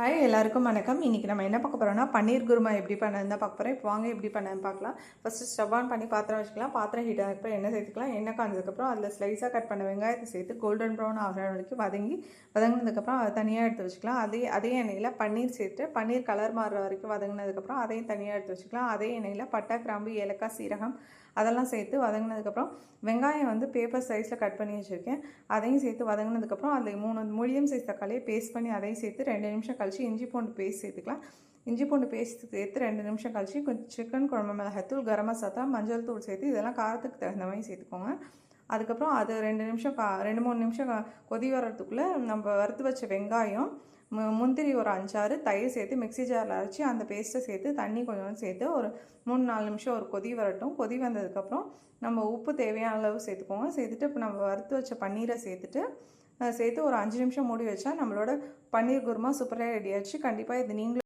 Hi எல்லாருக்கும் வணக்கம். இன்றைக்கி நம்ம என்ன பார்க்க போகிறோம்னா பன்னீர் குருமா எப்படி பண்ணதான் பார்க்க போகிறோம் இப்போ வாங்க எப்படி பண்ணன்னு பார்க்கலாம். ஃபஸ்ட்டு ஸ்டவ் ஆன் பண்ணி பாத்திரம் வச்சுக்கலாம். பாத்திரம் ஹீட் ஆகிறப்ப எண்ணெய் சேர்த்துக்கலாம். எண்ணெய் காய்ஞ்சதுக்கப்புறம் அதில் ஸ்லைஸாக கட் பண்ண வெங்காயத்தை சேர்த்து கோல்டன் ப்ரௌன் ஆகிற வரைக்கும் வதங்கி வதங்கினதுக்கப்புறம் அதை தனியாக எடுத்து வச்சுக்கலாம். அதே அதே எண்ணெயில் பன்னீர் சேர்த்து பன்னீர் கலர் மாறுற வரைக்கும் வதங்கினதுக்கப்புறம் அதையும் தனியாக எடுத்து வச்சுக்கலாம். அதே எண்ணெயில் பட்டை கிராம்பு ஏலக்காய் சீரகம் அதெல்லாம் சேர்த்து வதங்கினதுக்கப்புறம் வெங்காயம் வந்து பேப்பர் சைஸில் கட் பண்ணி வச்சுருக்கேன். அதையும் சேர்த்து வதங்கினதுக்கப்புறம் அதில் மூணு மீடியம் சைஸ் தக்காளியை பேஸ்ட் பண்ணி அதையும் சேர்த்து ரெண்டு நிமிஷம் கழிச்சு இஞ்சி பூண்டு பேஸ்ட் சேர்த்துக்கலாம். இஞ்சி பூண்டு பேஸ்ட் சேர்த்து ரெண்டு நிமிஷம் கழிச்சு கொஞ்சம் சிக்கன் குழம்பு மிளகாத்தூள் கரம் மசாலா மஞ்சள் தூள் சேர்த்து இதெல்லாம் காரத்துக்கு தகுந்த மாதிரி சேர்த்துக்கோங்க. அதுக்கப்புறம் அது ரெண்டு நிமிஷம் கா ரெண்டு மூணு நிமிஷம் கொதி வர்றதுக்குள்ளே நம்ம வறுத்து வச்ச வெங்காயம் மு முந்திரி ஒரு அஞ்சாறு தயிர் சேர்த்து மிக்ஸி ஜாரில் அரைச்சி அந்த பேஸ்ட்டை சேர்த்து தண்ணி கொஞ்சம் சேர்த்து ஒரு மூணு நாலு நிமிஷம் ஒரு கொதி வரட்டும். கொதி வந்ததுக்கப்புறம் நம்ம உப்பு தேவையான அளவு சேர்த்துக்கோங்க. சேர்த்துட்டு இப்போ நம்ம வறுத்து வச்ச பன்னீரை சேர்த்துட்டு சேர்த்து ஒரு அஞ்சு நிமிஷம் மூடி வச்சா நம்மளோட பன்னீர் குருமா சூப்பராக ரெடி ஆச்சு கண்டிப்பாக இது நீங்களும்